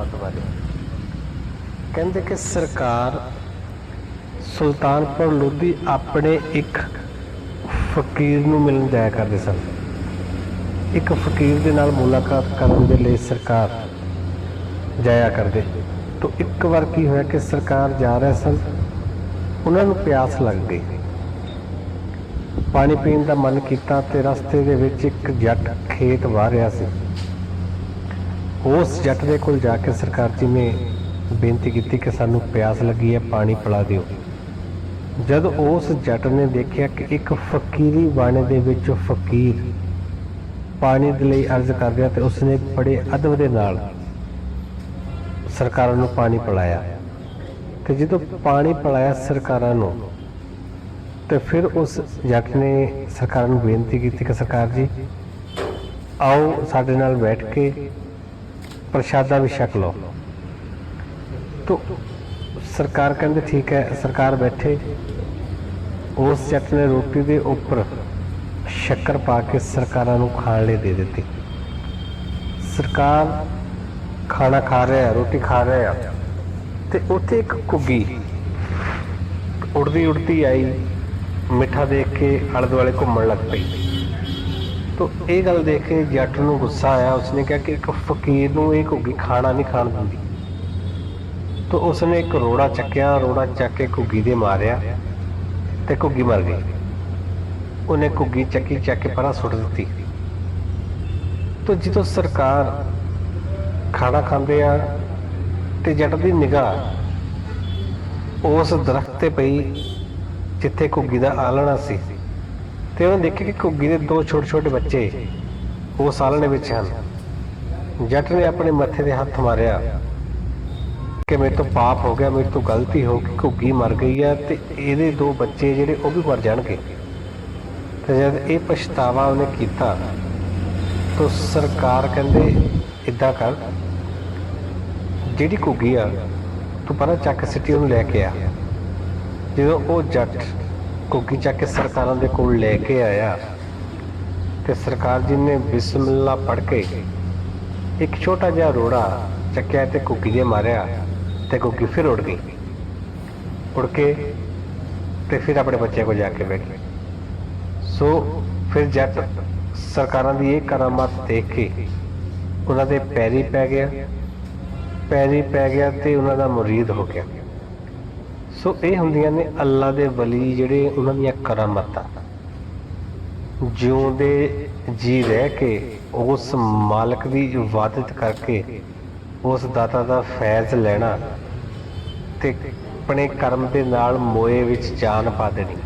ਮੌਤ ਬਾਰੇ ਕਹਿੰਦੇ ਕਿ ਸਰਕਾਰ ਸੁਲਤਾਨਪੁਰ ਲੋਧੀ ਆਪਣੇ ਇੱਕ ਫਕੀਰ ਨੂੰ ਮਿਲਣ ਜਾਇਆ ਕਰਦੇ ਸਨ। ਇੱਕ ਫਕੀਰ ਦੇ ਨਾਲ ਮੁਲਾਕਾਤ ਕਰਨ ਦੇ ਲਈ ਸਰਕਾਰ ਜਾਇਆ ਕਰਦੇ। ਤੋਂ ਇੱਕ ਵਾਰ ਕੀ ਹੋਇਆ ਕਿ ਸਰਕਾਰ ਜਾ ਰਹੇ ਸਨ, ਉਹਨਾਂ ਨੂੰ ਪਿਆਸ ਲੱਗ ਗਈ। ਪਾਣੀ ਪੀਣ ਦਾ ਮਨ ਕੀਤਾ ਤੇ ਰਸਤੇ ਦੇ ਵਿੱਚ ਇੱਕ ਜੱਟ ਖੇਤ ਵਾਹ ਰਿਹਾ ਸੀ। ਉਸ ਜੱਟ ਦੇ ਕੋਲ ਜਾ ਕੇ ਸਰਕਾਰ ਜੀ ਨੇ ਬੇਨਤੀ ਕੀਤੀ ਕਿ ਸਾਨੂੰ ਪਿਆਸ ਲੱਗੀ ਹੈ, ਪਾਣੀ ਪਿਲਾ ਦਿਓ। ਜਦ ਉਸ ਜੱਟ ਨੇ ਦੇਖਿਆ ਕਿ ਇੱਕ ਫਕੀਰੀ ਬਾਣੇ ਦੇ ਵਿੱਚ ਫਕੀਰ ਪਾਣੀ ਦੇ ਲਈ ਅਰਜ਼ ਕਰ ਰਿਹਾ ਤੇ ਉਸਨੇ ਬੜੇ ਅਦਬ ਦੇ ਨਾਲ ਸਰਕਾਰਾਂ ਨੂੰ ਪਾਣੀ ਪਿਲਾਇਆ। ਤੇ ਜਦੋਂ ਪਾਣੀ ਪਿਲਾਇਆ ਸਰਕਾਰਾਂ ਨੂੰ, ਤੇ ਫਿਰ ਉਸ ਜੱਟ ਨੇ ਸਰਕਾਰ ਨੂੰ ਬੇਨਤੀ ਕੀਤੀ ਕਿ ਸਰਕਾਰ ਜੀ, ਆਓ ਸਾਡੇ ਨਾਲ ਬੈਠ ਕੇ ਪ੍ਰਸ਼ਾਦਾ ਵੀ ਛਕ ਲਓ। ਤੋ ਸਰਕਾਰ ਕਹਿੰਦੇ ਠੀਕ ਹੈ, ਸਰਕਾਰ ਬੈਠੇ। ਉਸ ਜੱਟ ਨੇ ਰੋਟੀ ਦੇ ਉੱਪਰ ਸ਼ੱਕਰ ਪਾ ਕੇ ਸਰਕਾਰਾਂ ਨੂੰ ਖਾਣ ਲਈ ਦੇ ਦਿੱਤੀ। ਸਰਕਾਰ ਖਾਣਾ ਖਾ ਰਿਹਾ ਹੈ, ਰੋਟੀ ਖਾ ਰਿਹਾ ਹੈ। ਤੇ ਉੱਥੇ ਇੱਕ ਕੁੱਗੀ ਉੜਦੀ ਉੜਦੀ ਆਈ, ਮਿੱਠਾ ਦੇਖ ਕੇ ਆਲੇ ਦੁਆਲੇ ਘੁੰਮਣ ਲੱਗ ਪਈ। ਤੋ ਇਹ ਗੱਲ ਦੇਖ ਕੇ ਜੱਟ ਨੂੰ ਗੁੱਸਾ ਆਇਆ। ਉਸਨੇ ਕਿਹਾ ਕਿ ਇੱਕ ਫਕੀਰ ਨੂੰ ਇਹ ਘੁੱਗੀ ਖਾਣਾ ਨਹੀਂ ਖਾਣ ਦਿੰਦੀ। ਤਾਂ ਉਸਨੇ ਇੱਕ ਰੋੜਾ ਚੱਕਿਆ। ਰੋੜਾ ਚੱਕ ਕੇ ਘੁੱਗੀ ਦੇ ਮਾਰਿਆ ਤੇ ਘੁੱਗੀ ਮਰ ਗਈ। ਉਹਨੇ ਘੁੱਗੀ ਚੱਕੀ ਚੱਕ ਕੇ ਪਰਾਂ ਸੁੱਟ ਦਿੱਤੀ। ਤਾਂ ਜਦੋਂ ਸਰਕਾਰ ਖਾਣਾ ਖਾਂਦੇ ਆ ਤੇ ਜੱਟ ਦੀ ਨਿਗਾਹ ਉਸ ਦਰਖਤ ਤੇ ਪਈ ਜਿੱਥੇ ਘੁੱਗੀ ਦਾ ਆਲਣਾ ਸੀ ਤੇ ਉਹਨੇ ਦੇਖਿਆ ਕਿ ਘੁੱਗੀ ਦੇ ਦੋ ਛੋਟੇ ਛੋਟੇ ਬੱਚੇ ਉਹ ਸਾਲਣ ਵਿੱਚ ਹਨ। ਜੱਟ ਨੇ ਆਪਣੇ ਮੱਥੇ ਤੇ ਹੱਥ ਮਾਰਿਆ ਕਿ ਮੇਰੇ ਤੋਂ ਪਾਪ ਹੋ ਗਿਆ, ਮੇਰੇ ਤੋਂ ਗਲਤੀ ਹੋ ਗਈ, ਘੁੱਗੀ ਮਰ ਗਈ ਆ ਤੇ ਇਹਦੇ ਦੋ ਬੱਚੇ ਜਿਹੜੇ ਉਹ ਵੀ ਮਰ ਜਾਣਗੇ। ਤੇ ਜਦ ਇਹ ਪਛਤਾਵਾ ਉਹਨੇ ਕੀਤਾ ਤਾਂ ਸਰਕਾਰ ਕਹਿੰਦੇ, ਇਦਾਂ ਕਰ, ਜਿਹੜੀ ਘੁੱਗੀ ਆ ਤੂੰ ਪਰਾਂ ਚੱਕ ਸਿੱਟੀ ਉਹਨੂੰ ਲੈ ਕੇ ਆ। ਜਦੋਂ ਉਹ ਜੱਟ ਘੁੱਗੀ ਚੱਕ ਕੇ ਸਰਕਾਰਾਂ ਦੇ ਕੋਲ ਲੈ ਕੇ ਆਇਆ ਤੇ ਸਰਕਾਰ ਜੀ ਨੇ ਬਿਸਮਿਲ੍ਲਾ ਪੜ੍ਹ ਕੇ ਇੱਕ ਛੋਟਾ ਜਿਹਾ ਰੋੜਾ ਚੱਕਿਆ ਤੇ ਘੁੱਗੀ ਦੇ ਮਾਰਿਆ ਤੇ ਘੁੱਗੀ ਫਿਰ ਉੜ ਗਈ। ਉੜ ਕੇ ਤੇ ਫਿਰ ਆਪਣੇ ਬੱਚੇ ਕੋਲ ਜਾ ਕੇ ਬੈਠ ਬੈਠੀ ਸੋ ਫਿਰ ਜੱਟ ਸਰਕਾਰਾਂ ਦੀ ਇਹ ਕਰਾਮਾਤ ਦੇਖ ਕੇ ਉਹਨਾਂ ਦੇ ਪੈਰੀ ਪੈ ਗਿਆ, ਪੈਰੀ ਪੈ ਗਿਆ ਤੇ ਉਹਨਾਂ ਦਾ ਮੁਰੀਦ ਹੋ ਗਿਆ। ਸੋ ਇਹ ਹੁੰਦੀਆਂ ਨੇ ਅੱਲਾ ਦੇ ਵਲੀ ਜਿਹੜੇ ਉਹਨਾਂ ਦੀਆਂ ਕਰਾਮਾਤਾਂ। ਜਿਉਂਦੇ ਜੀ ਰਹਿ ਕੇ ਉਸ ਮਾਲਕ ਦੀ ਇਬਾਦਤ ਕਰਕੇ ਉਸ ਦਾਤਾ ਦਾ ਫੈਜ਼ ਲੈਣਾ ਤੇ ਆਪਣੇ ਕਰਮ ਦੇ ਨਾਲ ਮੋਏ ਵਿੱਚ ਜਾਨ ਪਾ ਦੇਣੀ।